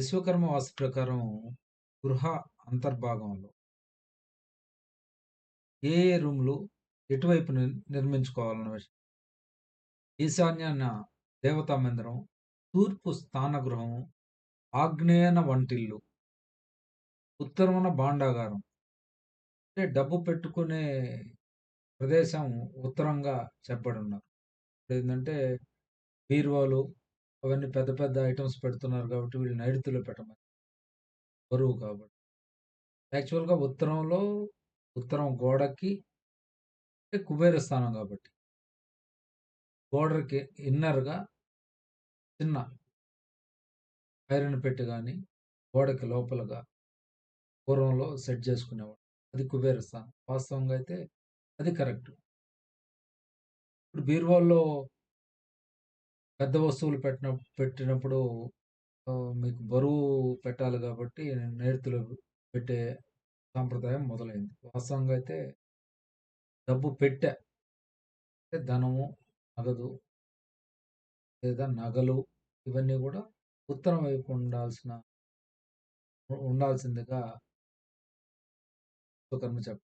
విశ్వకర్మ వాస్తు ప్రకారం గృహ అంతర్భాగంలో ఏ ఏ రూమ్‌లు ఎటువైపు నిర్మించుకోవాలన్న విషయం. ఈశాన్యాన దేవతా మందిరం, తూర్పు స్థానగృహం, ఆగ్నేయన వంటిల్లు, ఉత్తరమున భాండాగారం. అంటే డబ్బు పెట్టుకునే ప్రదేశం ఉత్తరంగా చెప్పబడున్నారు. ఏంటంటే బీరువాలు అవన్నీ పెద్ద పెద్ద ఐటమ్స్ పెడుతున్నారు కాబట్టి వీళ్ళు నైరుతిలో పెట్టమని. బరువు కాబట్టి. యాక్చువల్‌గా ఉత్తరంలో ఉత్తరం గోడకి అంటే కుబేర స్థానం కాబట్టి. గోడకి ఇన్నర్‌గా చిన్న ఐరన్ పెట్టి కానీ గోడకి లోపలగా పూర్వంలో సెట్ చేసుకునేవాళ్ళు. అది కుబేర స్థానం. వాస్తవంగా అయితే అది కరెక్ట్. ఇప్పుడు బీర్వాల్లో పెద్ద వస్తువులు పెట్టిన పెట్టినప్పుడు మీకు బరువు పెట్టాలి కాబట్టి నేర్తులు పెట్టే సాంప్రదాయం మొదలైంది. వాస్తవంగా అయితే డబ్బు పెట్టె అంటే ధనము, నగదు లేదా నగలు ఇవన్నీ కూడా ఉత్తరం వైపు ఉండాల్సిన ఉండాల్సిందిగా కర్మ చెప్ప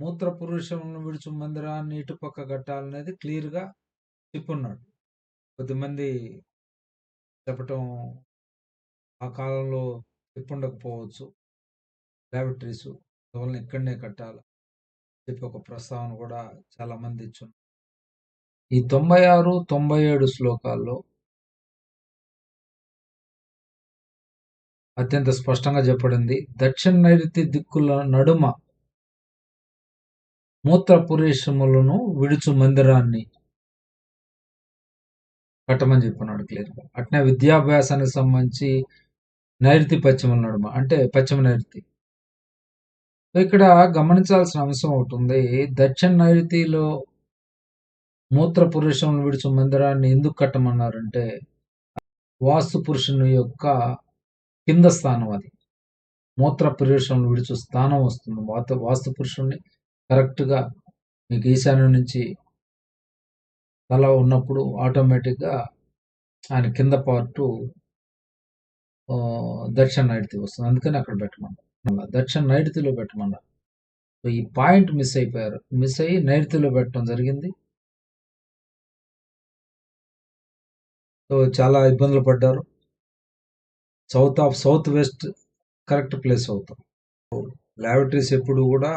మూత్ర పురుషులను విడుచు మందిరాన్ని ఇటుపక్క కట్టాలనేది క్లియర్‌గా చెప్పున్నాడు. కొద్దిమంది చెప్పటం ఆ కాలంలో చెప్పుండకపోవచ్చు. లాబరేటరీసు అందువలన ఇక్కడనే కట్టాల. చెప్పి ఒక ప్రస్తావన కూడా చాలామంది ఇచ్చున్నారు. ఈ 96, 97 శ్లోకాల్లో అత్యంత స్పష్టంగా చెప్పబడింది. దక్షిణ నైరుతి దిక్కుల నడుమ మూత్రపురేషములను విడుచు మందిరాన్ని కట్టమని చెప్పున్నాడు క్లియర్‌గా. అట్నే విద్యాభ్యాసానికి సంబంధించి నైరుతి పశ్చిమ నడుమ అంటే పశ్చిమ నైరుతి. ఇక్కడ గమనించాల్సిన అంశం ఒకటుంది. దక్షిణ నైరుతిలో మూత్ర పురుషులను విడుచు మందిరాన్ని ఎందుకు కట్టమన్నారంటే వాస్తు పురుషుని యొక్క కింద స్థానం అది. మూత్ర పురుషులను విడుచు స్థానం వస్తుంది. వాత వాస్తు పురుషుణ్ణి కరెక్ట్‌గా మీకు ఈశాన్యం నుంచి అలా ఉన్నప్పుడు ఆటోమేటిక్‌గా ఆయన కింద పార్టు ఆహ్, దక్షిణ నైరుతి వస్తుంది. అందుకని అక్కడ పెట్టమన్నా మళ్ళా దక్షిణ నైరుతిలో సో, ఈ పాయింట్ మిస్ అయిపోయారు. మిస్ అయ్యి నైరుతిలో పెట్టడం జరిగింది. సో, చాలా ఇబ్బందులు పడ్డారు. South of south west correct place అవుతాం. ల్యాబొరేటరీస్ ఎప్పుడు కూడా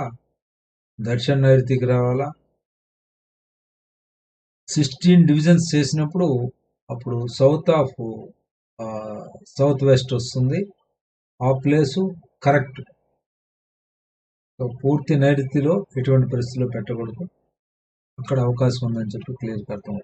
దక్షిణ నైరుతికి రావాలా. 16 డివిజన్స్ చేసినప్పుడు అప్పుడు సౌత్ ఆఫ్ సౌత్ వెస్ట్ వస్తుంది. ఆ ప్లేసు కరెక్ట్. పూర్తి నైరుతిలో ఎటువంటి పరిస్థితిలో పెట్టకూడదు. అక్కడ అవకాశం ఉందని చెప్పి క్లియర్‌గా అర్థం